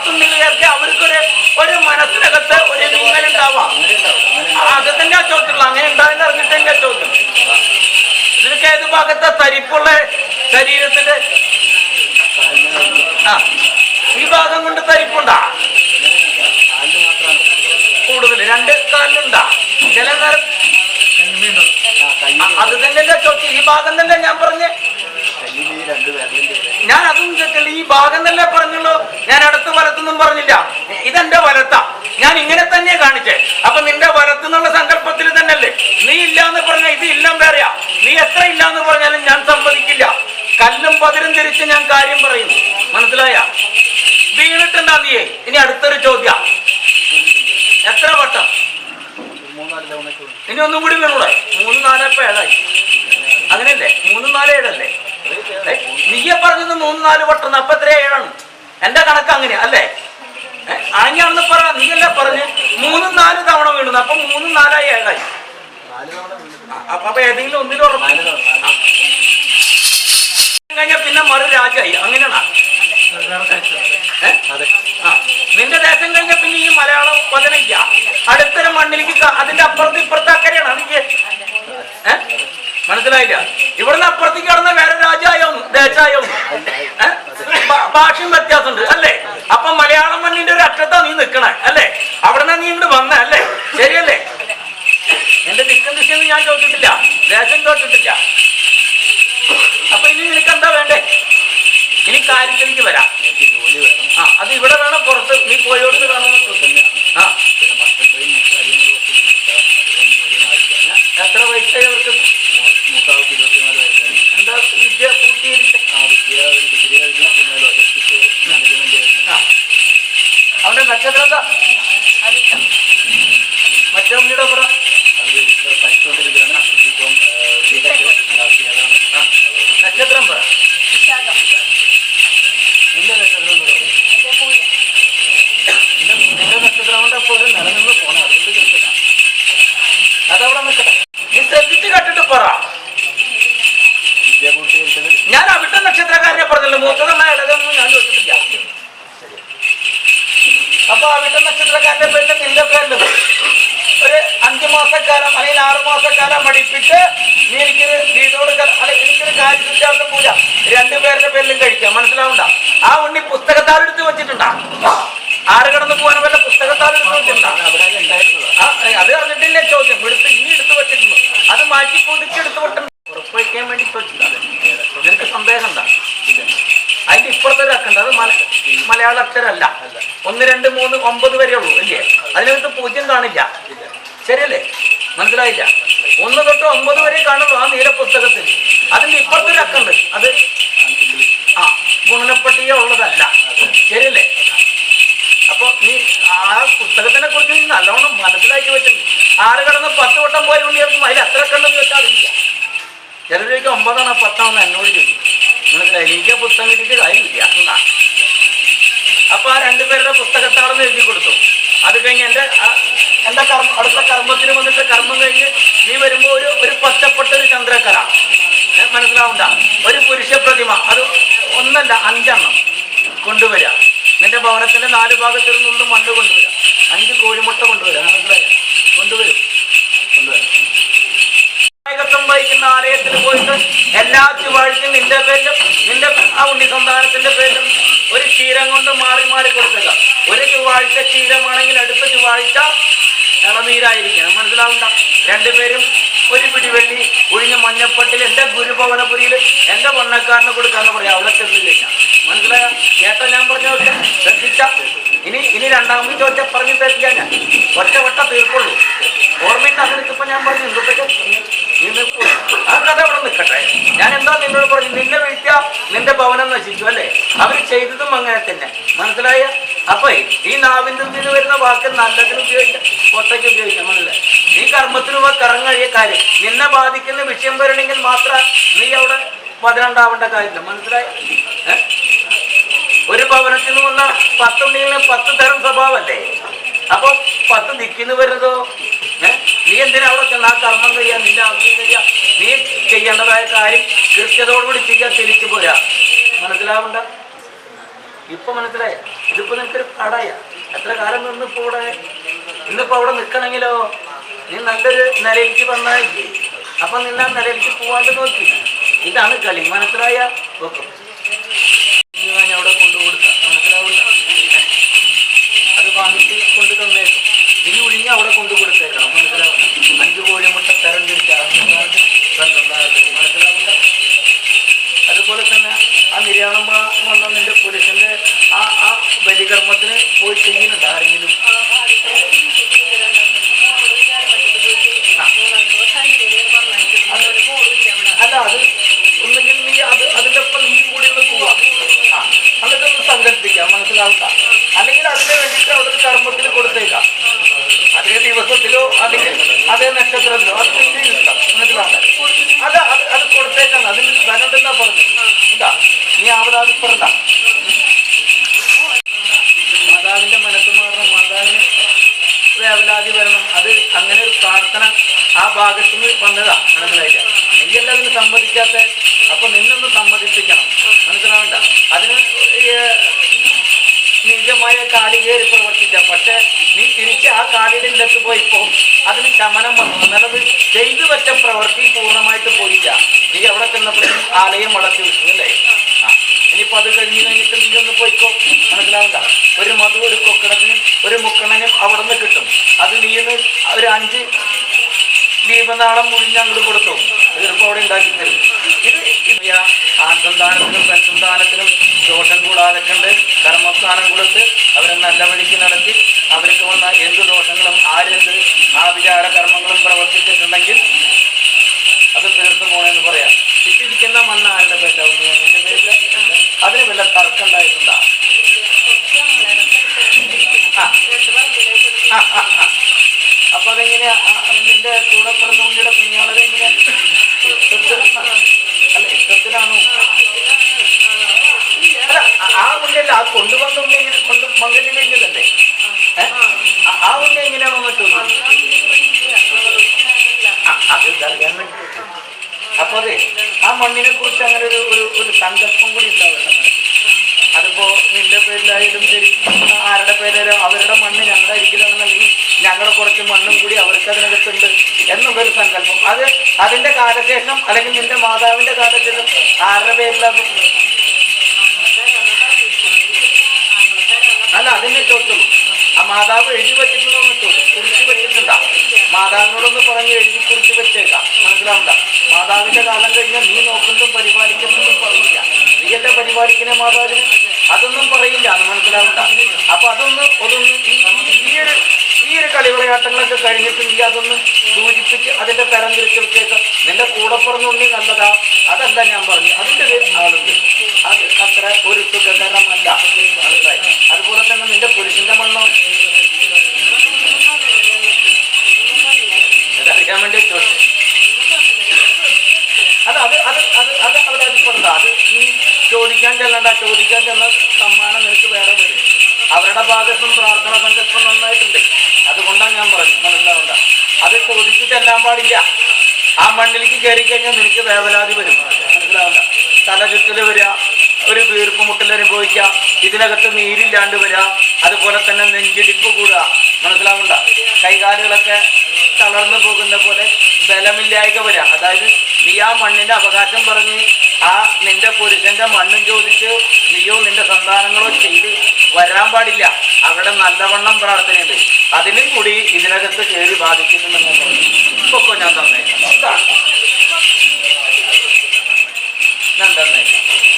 പത്തുണ്ണികൾക്ക് അവർക്കൊരു ഒരു മനസ്സിനകത്ത് ഒരു നീങ്ങലുണ്ടാവാം. അത് തന്നെ ആ ചോദ്യമുള്ളൂ അങ്ങനെ ഉണ്ടായെന്ന് അറിഞ്ഞിട്ട് തന്നെ ചോദ്യം. നിനക്ക് ഏത് ഭാഗത്തെ തരിപ്പുള്ള ശരീരത്തിന്റെ ആ ഈ ഭാഗം കൊണ്ട് തരിപ്പുണ്ടാ? കൂടുതൽ രണ്ട് കാലിലുണ്ടാ. ചില നേരം അത് തന്നെ ചോദ്യം. ഈ ഭാഗം തന്നെ ഞാൻ പറഞ്ഞേ. ഞാൻ അതും ചോദിച്ചില്ല ഈ ഭാഗം തന്നെ പറഞ്ഞുള്ളൂ. വലത്തൊന്നും പറഞ്ഞില്ല. ഇതെന്റെ വലത്ത. ഞാൻ ഇങ്ങനെ തന്നെ കാണിച്ചേ. അപ്പൊ നിന്റെ വലത്ത് എന്നുള്ള സങ്കല്പത്തിൽ തന്നെയല്ലേ? നീ ഇല്ല എന്ന് പറഞ്ഞ ഇത് ഇല്ല വേറെയാ. നീ എത്ര ഇല്ല എന്ന് പറഞ്ഞാലും ഞാൻ സമ്മതിക്കില്ല. കല്ലും പതിരും തിരിച്ച് ഞാൻ കാര്യം പറയുന്നു. മനസ്സിലായ? വീണിട്ടുണ്ടാ നീയേ. ഇനി അടുത്തൊരു ചോദ്യം. എത്ര വട്ടം? ഇനി ഒന്നും കൂടി വീണൂടെ? മൂന്ന് നാലപ്പ ഏഴായി. അങ്ങനെയല്ലേ? മൂന്ന് നാല് ഏഴല്ലേ? നീയെ പറഞ്ഞത് മൂന്ന് നാല് വട്ടം. അപ്പൊ എത്ര ഏഴാണ്? എന്റെ കണക്ക് അങ്ങനെ അല്ലേ? അങ്ങനെയാണെന്ന് പറ നീയല്ലേ പറഞ്ഞ്? മൂന്നും നാല് തവണ വീണു. അപ്പൊ മൂന്നും നാലായി ഏഴായി അപ്പൊ ഏതെങ്കിലും ഒന്നിലും ഉറപ്പായി കഴിഞ്ഞാൽ പിന്നെ മറു രാജായി. അങ്ങനെയാണോ. നിന്റെ ദേശം കഴിഞ്ഞ പിന്നെ ഈ മലയാളം വചനയ്ക്ക അടുത്തൊരു മണ്ണിലേക്ക് അതിന്റെ അപ്പുറത്ത് ഇപ്പുറത്ത് അക്കരെയാണ്. ഏ? മനസ്സിലായില്ല? ഇവിടുന്ന് അപ്പുറത്തേക്ക് കടന്ന വേറെ രാജായോ ദേശായോ ഏ? ഭാ- ഭാഷയും വ്യത്യാസമുണ്ട് അല്ലേ അപ്പൊ മലയാളം മണ്ണിന്റെ ഒരു അറ്റത്താ നീ നിക്കണേ അല്ലേ അവിടുന്ന് നീ ഇങ്ങോട്ട് വന്ന അല്ലേ ശരിയല്ലേ എന്റെ ദിക്കും ദിശയെന്ന് ഞാൻ ചോദിച്ചിട്ടില്ല. ദേശം ചോദിച്ചിട്ടില്ല അപ്പൊ ഇനി നിനക്ക് എന്താ വേണ്ടേ? ഇനി കാര്യത്തിലേക്ക് വരാം. ആ അത് ഇവിടെ വേണം പുറത്ത്. നീ പോയോടത്ത് വേണമെന്ന് ചോദിച്ചു ആ. എത്ര വയസ്സായി അവർക്ക് നക്ഷത്രം പറ. നിന്റെ നക്ഷത്രം. നിന്റെ നക്ഷത്രം കൊണ്ട് അപ്പോൾ ഒരു നിലനിന്ന് പോണേ. അതുകൊണ്ട് ചോദിച്ചതാ അതവിടെ നിൽക്കട്ടെ നീ ശ്രദ്ധിച്ച് കേട്ടിട്ട് പറ. ഞാൻ അവിട്ട നക്ഷത്രക്കാരനെ പറഞ്ഞല്ലോ. മൂത്തതെന്ന ഇടതൊന്നും ഞാൻ ചോദിച്ചിട്ടില്ല അപ്പൊ അവിട്ട നക്ഷത്രക്കാരന്റെ പേരിൽ നിന്റെ പേരിലും ഒരു അഞ്ചു മാസക്കാലം അല്ലെങ്കിൽ ആറു മാസക്കാലം പഠിപ്പിച്ച് നീ എനിക്കൊരു വീടോട് അല്ലെങ്കിൽ എനിക്കൊരു കാര്യസിദ്ധാന്തം പൂജ രണ്ടുപേരുടെ പേരിലും കഴിക്കാം. മനസ്സിലാവണ്ട ആ ഉണ്ണി പുസ്തകത്താലെടുത്ത് വെച്ചിട്ടുണ്ടാ? ആറ് കടന്നു പോകാൻ വല്ല പുസ്തകത്താലെടുത്ത് വെച്ചിട്ടുണ്ടാ? അത് അറിഞ്ഞിട്ടില്ലേ ചോദ്യം. എടുത്ത് ഇനി എടുത്ത് വെച്ചിട്ടുണ്ട്? അത് മാറ്റി പുതുക്കി എടുത്ത് വിട്ടുണ്ട് ഉറപ്പുവയ്ക്കാൻ വേണ്ടി വെച്ചിട്ടുണ്ട്. നിനക്ക് സന്ദേഹം ഉണ്ടാ? അതിന്റെ ഇപ്പുറത്തെ ഒരു അക്കുണ്ട്. അത് മല മലയാള അക്ഷരമല്ല ഒന്ന് രണ്ട് മൂന്ന് ഒമ്പത് വരെ ഉള്ളൂ. അല്ലേ അതിനകത്ത് പൂജ്യം കാണില്ല. ശരിയല്ലേ? മനസ്സിലായില്ല? ഒന്ന് തൊട്ട് ഒമ്പത് വരെ കാണുള്ളൂ ആ നീല പുസ്തകത്തിൽ അതിന്റെ ഇപ്പുറത്തെ ഒരു അക്കുണ്ട് അത് ആ ഗുണനപ്പട്ടിക ഉള്ളതല്ല. ശരിയല്ലേ? അപ്പൊ നീ ആ പുസ്തകത്തിനെ കുറിച്ച് നീ നല്ലോണം മനസ്സിലാക്കി വെച്ചിട്ടുണ്ട് ആറ് കടന്ന് പത്ത് വട്ടം പോയി ഉണ്ണിയർക്കും അതിൽ എത്ര കണ്ടെന്ന് വെച്ചാൽ അറിയില്ല. ചിലരേക്ക് ഒമ്പതാണോ പത്താണെന്ന് എന്നോട് ചോദിക്കും. മനസ്സിലായി എനിക്ക് പുസ്തകം കിട്ടിയിട്ട് കാര്യമില്ല. അപ്പൊ ആ രണ്ടുപേരുടെ പുസ്തകത്താണെന്ന് എഴുതി കൊടുത്തു. അത് കഴിഞ്ഞ് എന്റെ എന്റെ കർമ്മ അടുത്ത കർമ്മത്തിന് വന്നിട്ട് കർമ്മം കഴിഞ്ഞ് നീ വരുമ്പോ ഒരു ഒരു പച്ചപ്പെട്ട ഒരു ചന്ദ്രക്കല മനസ്സിലാവണ്ട? ഒരു പുരുഷ പ്രതിമ. അത് ഒന്നല്ല അഞ്ചെണ്ണം കൊണ്ടുവരിക. നിന്റെ ഭവനത്തിന്റെ നാല് ഭാഗത്തിൽ നിന്നും മണ്ണ് കൊണ്ടുവരിക. അഞ്ച് കോഴിമുട്ട കൊണ്ടുവരിക. മനസ്സിലായ? കൊണ്ടുവരും. കൊണ്ടുവരാം. വഹിക്കുന്ന ആലയത്തിൽ പോയിട്ട് എല്ലാ ചൊവ്വാഴ്ചയും നിന്റെ ആ ഉണ്ണി സന്താനത്തിന്റെ പേരിലും ഒരു ക്ഷീരം കൊണ്ട് മാറി മാറി കൊടുക്കുക. ഒരു ചൊവ്വാഴ്ച ക്ഷീരമാണെങ്കിൽ അടുത്ത ചൊവ്വാഴ്ച ഇളനീരായിരിക്കണം മനസ്സിലാവണ്ട. രണ്ടുപേരും ഒരു പിടിവെള്ളി ഒഴിഞ്ഞ മഞ്ഞപ്പട്ടിൽ എന്റെ ഗുരുഭവനപുരിയിൽ എന്റെ വണ്ണക്കാരനെ കൊടുക്കാന്ന് പറയാം. അവിടെ ചെന്നില്ല മനസ്സിലായ? കേട്ടോ ഞാൻ പറഞ്ഞ ശ്രദ്ധിച്ച? ഇനി ഇനി രണ്ടാമത് ചോദിച്ച പറഞ്ഞു തരില്ല ഞാൻ. ഒറ്റ വട്ട തീർക്കുള്ളൂ. ഓർമ്മയുണ്ട് അതിനൊക്കെ ഞാൻ പറഞ്ഞു. എന്തൊക്കെ? നീ നിൽക്കൂ. ആ കഥ അവിടെ നിൽക്കട്ടെ. ഞാൻ എന്താ നിന്നോട് പറഞ്ഞു നിന്നെ വീഴ്ത്തിയ നിന്റെ ഭവനം നശിച്ചു അല്ലേ? അവർ ചെയ്തതും അങ്ങനെ തന്നെ. മനസ്സിലായ? അപ്പൊ ഈ നാവിന്റെ നിന്ന് വരുന്ന വാക്ക് നല്ലതിന് ഉപയോഗിക്കാം പൊട്ടയ്ക്ക് ഉപയോഗിക്കാം മനസ്സിലായി? നീ കർമ്മത്തിന് പോയി കറങ്ങഴിയ കാര്യം. നിന്നെ ബാധിക്കുന്ന വിഷയം വരണമെങ്കിൽ മാത്രം നീ അവിടെ പതിനെണ്ടാവേണ്ട കാര്യമില്ല മനസ്സിലായ? ഒരു ഭവനത്തിൽ നിന്ന് വന്ന പത്തുണ്ണിയിൽ പത്ത് തരം സ്വഭാവമല്ലേ അപ്പൊ പത്ത് ദിക്കിന്ന് വരുന്നതോ ചെന്ന് ആ കർമ്മം കഴിയാ നിന്റെ ആവശ്യം കഴിയാ നീ ചെയ്യേണ്ടതായ കാര്യം കൃത്യതയോടുകൂടി ചെയ്യാൻ തിരിച്ചു പോരാ. മനസ്സിലാവണ്ട? ഇപ്പൊ മനസ്സിലായ? ഇതിപ്പോ നിനക്കൊരു കടയ എത്ര കാലം നിന്നിപ്പോ ഇവിടെ? ഇന്നിപ്പോ അവിടെ നിൽക്കണമെങ്കിലോ നീ നല്ലൊരു നിലയിലേക്ക് വന്നാൽ അപ്പൊ നിന്ന നിലയിലേക്ക് പോവാണ്ട് നോക്കി. ഇതാണ് കളി. മനസ്സിലായ? വെക്കും ഞാൻ അവിടെ കൊണ്ടുകൊടുക്ക മനസ്സിലാവില്ല അത് വാങ്ങിച്ച് കൊണ്ടു തന്നേക്കും ഇനി ഉള്ളി അവിടെ കൊണ്ടു കൊടുത്തേക്കണം. മനസ്സിലാവുന്ന? അഞ്ചു കോഴി മുട്ട തരം തിരിച്ച് മനസ്സിലാവില്ല അതുപോലെ തന്നെ ആ നിര്യാണം വന്ന നിന്റെ പുരുഷന്റെ ആ ആ ബലികർമ്മത്തിന് പോയി ചെയ്യുന്നുണ്ട് ആരെങ്കിലും. അല്ല അത് ഒന്നെങ്കിൽ നീ അത് അതിന്റെ ഒപ്പം നീ കൂടി ഒന്ന് പോവാ. അതൊക്കെ ഒന്ന് സങ്കല്പിക്കാം മനസ്സിലാവുക അതേ നക്ഷത്രത്തിലോ അത് നിന്റെ ഇഷ്ടം അത് അത് കൊടുത്തേക്കാണ് അതിന് ധനുണ്ടെന്നാ പറഞ്ഞു എന്താ നീ പറഞ്ഞ മാതാവിന്റെ മനസ്സ് മാറണം. മാതാവിന് വേവലാതി വരണം. അത് അങ്ങനെ ഒരു പ്രാർത്ഥന ആ ഭാഗത്തു നിന്ന് വന്നതാ. മനസ്സിലായില്ല? നീയല്ല അതിന് സമ്മതിക്കാത്ത. അപ്പൊ നിന്നൊന്ന് സമ്മതിപ്പിക്കണം. മനസ്സിലാവണ്ട? അതിന് നിജമായ കാലി പ്രവർത്തിക്കാം. പക്ഷെ നീ എനിക്ക് ആ കാലിലേക്ക് പോയിപ്പോ അതിന് ശമനം വന്നു. എന്നാലത് ചെയ്തു വെച്ച പ്രവൃത്തി പൂർണമായിട്ട് പോയില്ല. നീ അവിടെ ചെന്നപ്പോഴും ആലയം വളർത്തി വിട്ടു അല്ലേ? ഇനിയിപ്പോ അത് കഴിഞ്ഞ് കഴിഞ്ഞിട്ട് നീ ഒന്ന് പോയിക്കോ. മനസ്സിലാവില്ല ഒരു മധു ഒരു കൊക്കണത്തിനും ഒരു മുക്കണനും അവിടെ നിന്ന് കിട്ടും. അത് നീ ഒരു അഞ്ച് ദീപനാളം മുഴിഞ്ഞ് അങ്ങോട്ട് കൊടുത്തു. തീർപ്പം അവിടെ ഉണ്ടാക്കി തരും ഇത് ആസന്താനത്തിനും ആൺസന്താനത്തിനും പെൺസന്താനത്തിനും ദോഷം കൂടാതെ കണ്ട് കർമ്മസ്ഥാനം കൊടുത്ത് അവരെ നല്ല വഴിക്ക് നടത്തി അവർക്ക് വന്ന എന്ത് ദോഷങ്ങളും ആരെന്ത് ആ വിചാര കർമ്മങ്ങളും പ്രവർത്തിച്ചിട്ടുണ്ടെങ്കിൽ അത് തീർന്നു പോണെന്ന് പറയാം. ഇട്ടിരിക്കുന്ന മണ്ണ് ആരുടെ പേരിലാവും പേരില? അതിന് വല്ല തർക്കം ഉണ്ടായിട്ടുണ്ടോ? അപ്പൊ അതെങ്ങനെ നിന്റെ കൂടെ പറഞ്ഞ കുഞ്ഞാളത് എങ്ങനെ അല്ല ഇഷ്ടത്തിലാണോ? ആ- ഉണ്ണിയല്ല ആ കൊണ്ടുവന്ന ഉണ്ണി കൊണ്ട് മംഗല്യം കഴിഞ്ഞതല്ലേ? ആ- ഉണ്ണി എങ്ങനെയാണോ മറ്റൊന്ന് ആ, അത് അറിയാൻ വേണ്ടി അപ്പൊ അതെ ആ മണ്ണിനെ കുറിച്ച് അങ്ങനെ ഒരു ഒരു സങ്കല്പം കൂടി ഉണ്ടാവട്ടെ. അതിപ്പോ നിന്റെ പേരിലായാലും ശരി ആരുടെ പേരായാലും അവരുടെ മണ്ണ് ഞങ്ങളുടെ അരികിലാണെന്നുണ്ടെങ്കിൽ ഞങ്ങളുടെ കുറച്ച് മണ്ണും കൂടി അവർക്ക് അതിനകത്തുണ്ട് എന്നുള്ളൊരു സങ്കല്പം. അത് അതിന്റെ കാലശേഷം അല്ലെങ്കിൽ നിന്റെ മാതാവിന്റെ കാലശേഷം ആരുടെ പേരിലാണ് അല്ല അതിനെ ചോദിച്ചുള്ളൂ ആ മാതാവ് എഴുതി വെച്ചിട്ടുണ്ടോ എന്ന് ചോദിച്ചു. കുറിച്ച് വെച്ചിട്ടുണ്ടാ? മാതാവിനോടൊന്ന് പറഞ്ഞ് എഴുതി കുറിച്ച് വെച്ചേക്കാം. മനസ്സിലാവണ്ട മാതാവിന്റെ കാലം കഴിഞ്ഞാൽ നീ നോക്കുന്നതും പരിപാലിക്കുന്നതും പറഞ്ഞില്ല. നീ എന്റെ പരിപാലിക്കുന്ന മാതാവിന്? അതൊന്നും പറയില്ല അത് മനസ്സിലാവണ്ട അപ്പൊ അതൊന്ന് അതൊന്ന് ഈ- ഒരു ഈ ഒരു കളിവിളയാട്ടങ്ങളൊക്കെ കഴിഞ്ഞിട്ട് നീ അതൊന്ന് സൂചിപ്പിച്ച് അതിന്റെ തരം തിരിച്ചൊക്കെ നിന്റെ കൂടെ പറഞ്ഞുള്ളി നല്ലതാ. അതല്ല ഞാൻ പറഞ്ഞു അതിന്റെ ഒരു ആളുണ്ട്. അത് അത്ര ഒരു സുഖകരമല്ല അതുപോലെ തന്നെ നിന്റെ പുരുഷന്റെ മണ്ണോ? അതറിയാൻ വേണ്ടി ചോദിച്ചു. അത് അത് അത് അത് അത് അവരതിൽപ്പെടണ്ട അത് ചോദിക്കാൻ ചെല്ലണ്ട ചോദിക്കാൻ ചെന്ന സമ്മാനം നിനക്ക് വേറെ വരും അവരുടെ ഭാഗത്തും പ്രാർത്ഥന സങ്കല്പം നന്നായിട്ടുണ്ട്. അതുകൊണ്ടാണ് ഞാൻ പറഞ്ഞു മനസ്സിലാവണ്ട അത് ചോദിച്ചു ചെല്ലാൻ പാടില്ല. ആ മണ്ണിലേക്ക് കയറി കഴിഞ്ഞാൽ നിനക്ക് വേവലാതി വരും. മനസ്സിലാവണ്ട? തല ചുറ്റൽ വരിക ഒരു വീർപ്പ് മുട്ടൽ അനുഭവിക്കുക ഇതിനകത്ത് നീരില്ലാണ്ട് വരിക അതുപോലെ തന്നെ നെഞ്ചിടിപ്പ് കൂടുക മനസ്സിലാവണ്ട? കൈകാലുകളൊക്കെ തളർന്നു പോകുന്ന പോലെ ബലമില്ലായ്ക വരിക അതായത് നീ ആ മണ്ണിന്റെ അവകാശം പറഞ്ഞ് ആ നിന്റെ പുരുഷന്റെ മണ്ണും ചോദിച്ച് നീയോ നിന്റെ സന്താനങ്ങളോ ചെയ്ത് വരാൻ പാടില്ല. അവിടെ നല്ലവണ്ണം പ്രാർത്ഥനയുണ്ട്. അതിനും കൂടി ഇതിനകത്ത് കയറി ബാധിക്കുന്നുണ്ടെന്ന് ഇപ്പൊക്കെ ഞാൻ തന്നേക്കാം. ഞാൻ തന്നേക്കാം.